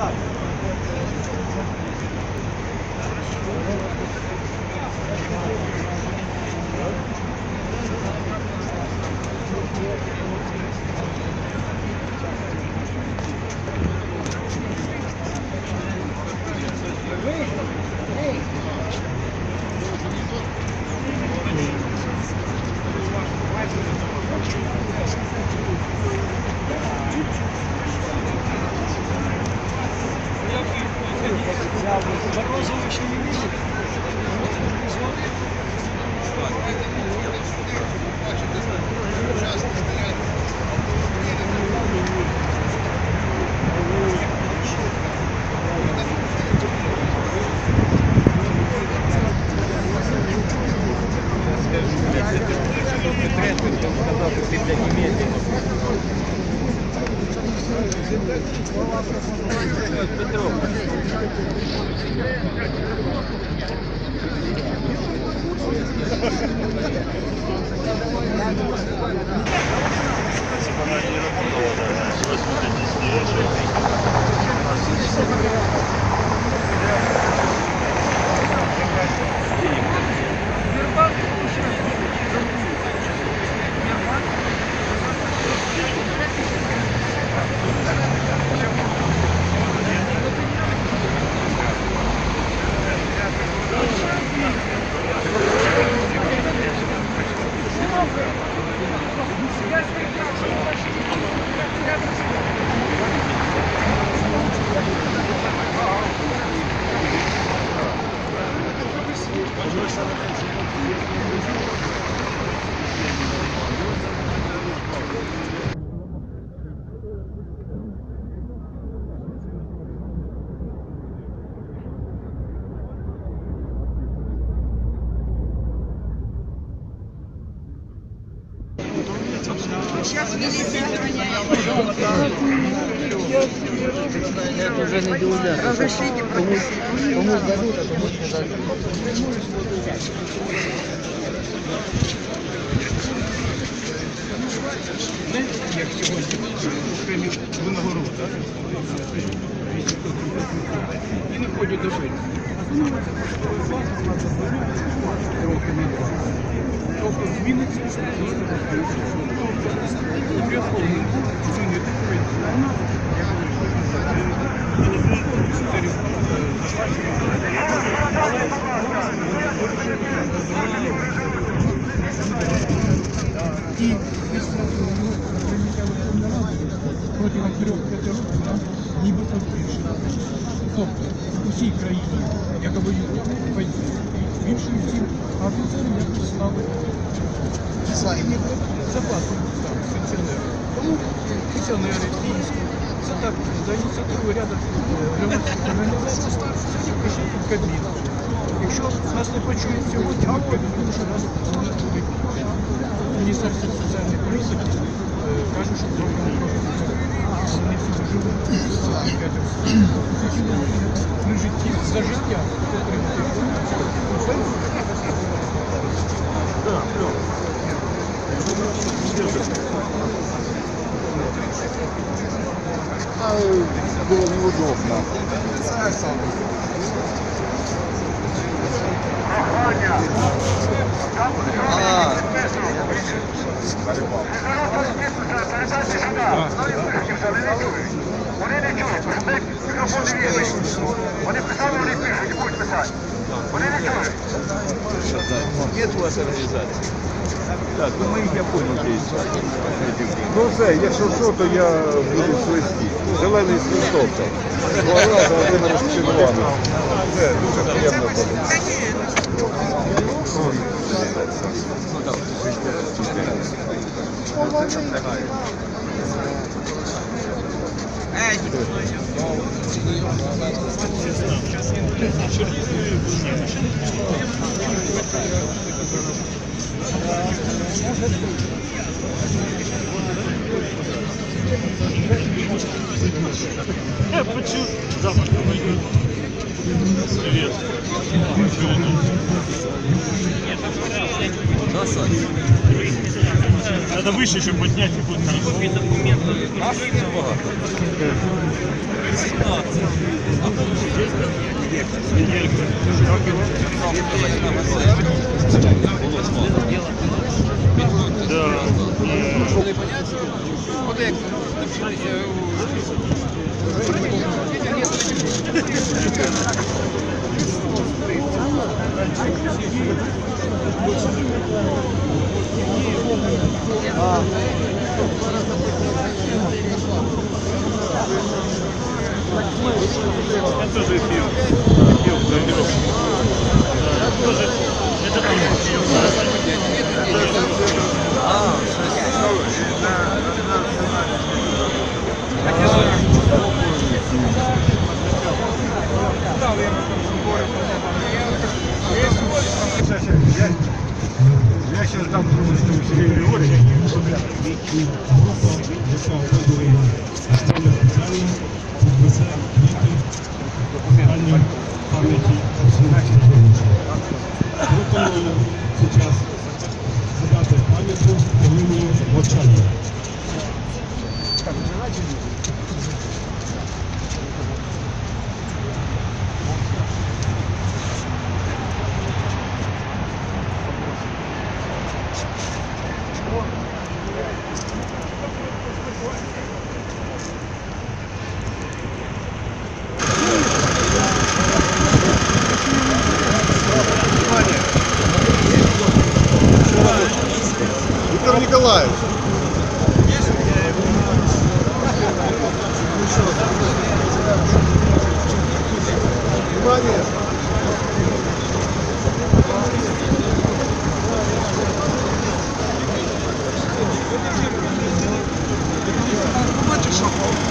Sağ Thank şey you. Разрешите як сьогодні окремі винагороди. І не ходять до війни. Трохи не Тобто зміниться Обов'язково змінити І після прийняття Верховної Ради нібито збільшили. Тобто в усій країні, яка воює, збільшують всім, а офіцери стали самі заплату пенсіонери. Тому пенсіонери київські, це так за ініціативу ряду е, громадських організацій сьогодні прийшли під Кабмін. Якщо нас не почують сьогодні, ми повідомимо, що нас не буде. Міністерство соціальної політики е, каже, що зроблено просто вони всі живуть при житті за так, ну ми їх я понял. Ну все, якщо що, то я буду в свисті. Зелений з Христовцем. Вона завжди розчинувана. Все, дуже приємно було. Ну, так, Почему запах Привет. Красавица. Надо выше, чтобы поднять и будет хорошо. Да. Я тоже пил. aquí. Виктор Николаевич. Внимание. Сьогодні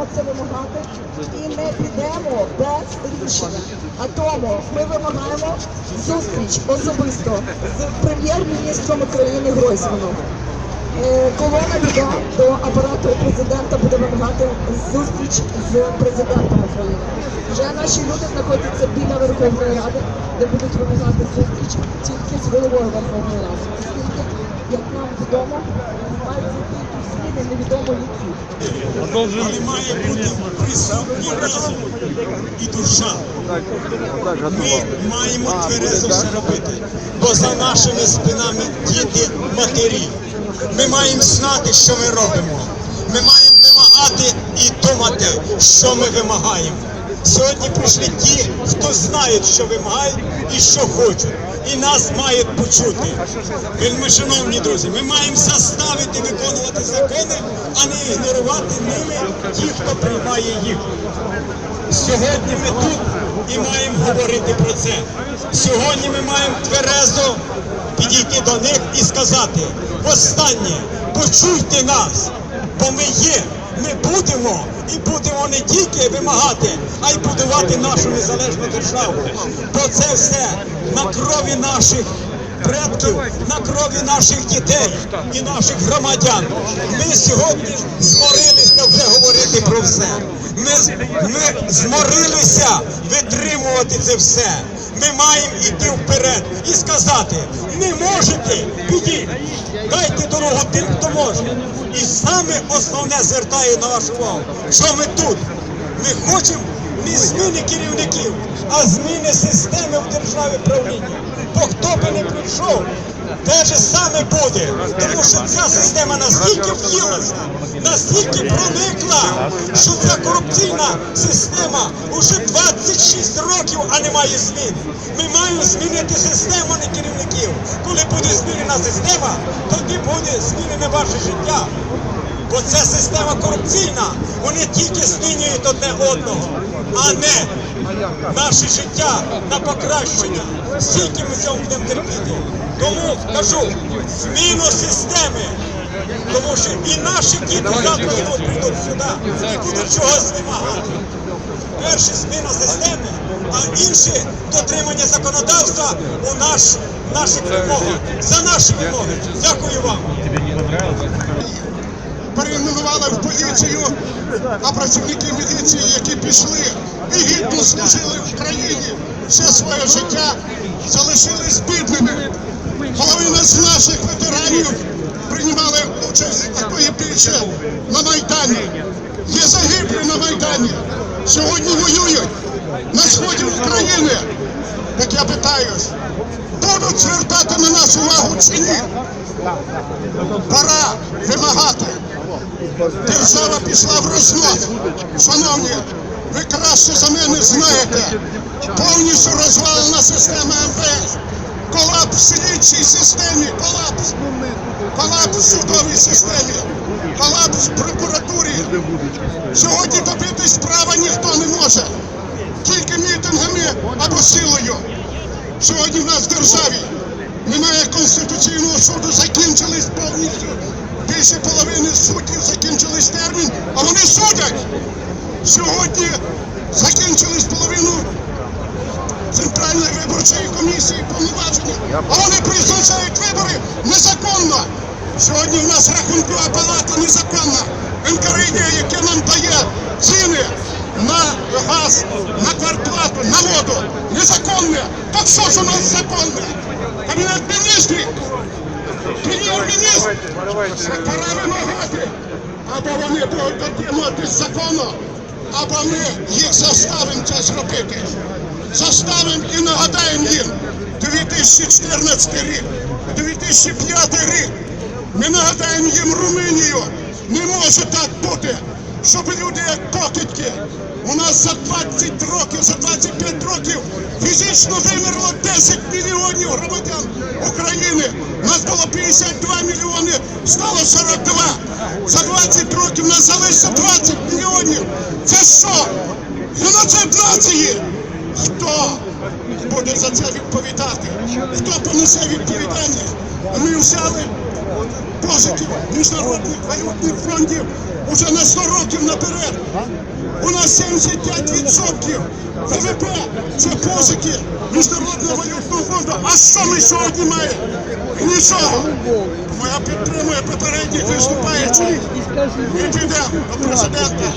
будемо це вимагати, і не підемо без рішення. А тому ми вимагаємо зустріч особисто з прем'єр-міністром України Гройсманом. Е, Колона йде до апарату президента буде вимагати зустріч з президентом України. Вже наші люди знаходяться біля Верховної Ради, де будуть вимагати зустріч тільки з головою Верховної Ради. Як нам відомо, мають сліди невідомо які. Але має бути присутній разум і душа. Ми маємо тверезо все робити, бо за нашими спинами діти, матері. Ми маємо знати, що ми робимо. Ми маємо вимагати і думати, що ми вимагаємо. Сьогодні прийшли ті, хто знають, що вимагають і що хочуть. І нас мають почути. Вельми, шановні друзі, ми маємо заставити виконувати закони, а не ігнорувати ними ті, хто приймає їх. Сьогодні ми тут і маємо говорити про це. Сьогодні ми маємо тверезо підійти до них і сказати: останнє, почуйте нас, бо ми є, ми будемо і будемо не тільки вимагати, а й будувати нашу незалежну державу. Бо це все на крові наших предків, на крові наших дітей і наших громадян. Ми сьогодні зморилися вже говорити про все. Ми, ми зморилися витримувати це все. Ми маємо йти вперед і сказати, не можете, підіть, дайте дорогу тим, хто може. І саме основне звертаю на вашу увагу, що ми тут. Ми хочемо не зміни керівників, а зміни системи в державі правління. Бо хто би не прийшов, те же саме буде, тому що ця система настільки в'їлася, настільки проникла, що ця корупційна система уже 26 років, а немає змін. Ми маємо змінити систему, не керівників. Коли буде змінена система, тоді буде змінене ваше життя. Бо ця система корупційна, вони тільки змінюють одне одного, а не наше життя на покращення. Скільки ми цьому будемо терпіти? Тому кажу, зміну системи. Тому що і наші діти завтра тут прийдуть сюди і будуть чогось вимагати. Перше зміна системи, а інше дотримання законодавства у наш, наших вимогах, за наші вимоги. Дякую вам. перейменували в поліцію, а працівники міліції, які пішли і гідно служили в країні все своє життя, залишились бідними. Половина з наших ветеранів приймали участь такої більше на Майдані. Є загиблі на Майдані. Сьогодні воюють на сході України. Так я питаюсь, будуть звертати на нас увагу чи ні? Пора вимагати. Держава пішла в рознос. Шановні, ви краще за мене знаєте. Повністю розвалена система МВС. Колапс в слідчій системі, колапс. Колапс в судовій системі, колапс в прокуратурі. Сьогодні добитись права ніхто не може. Тільки мітингами або силою. Сьогодні в нас в державі немає Конституційного суду, закінчились повністю. Більше половини суддів закінчились термін, а вони судять. Сьогодні закінчились половину Центральної виборчої комісії повноваження, а вони призначають вибори незаконно. Сьогодні в нас рахункова палата незаконна. НКРД, яке нам дає ціни на газ, на квартплату, на воду, незаконне. Так що ж у нас законне? Кабінет міністрів, прем'єр-міністр, пора вимагати. Або вони будуть дотримуватись закону, або ми їх заставимо це зробити. Заставимо і нагадаємо їм 2014 рік, 2005 рік. Ми нагадаємо їм Румунію. Не може так бути, щоб люди як покидьки. У нас за 20 років, за 25 років фізично вимерло 10 мільйонів громадян України. Нас було 52 мільйони, стало 42. За 20 років нас залишиться 20 мільйонів. Це що? Геноцид нації! Хто буде за це відповідати? Хто понесе відповідальність? Ми взяли позики міжнародних валютних фондів уже на 100 років наперед. У нас 75% ВВП це позики Міжнародного валютного фонду. А що ми сьогодні маємо? Нічого. Моя підтримує попередніх виступаючих. І підемо до президента.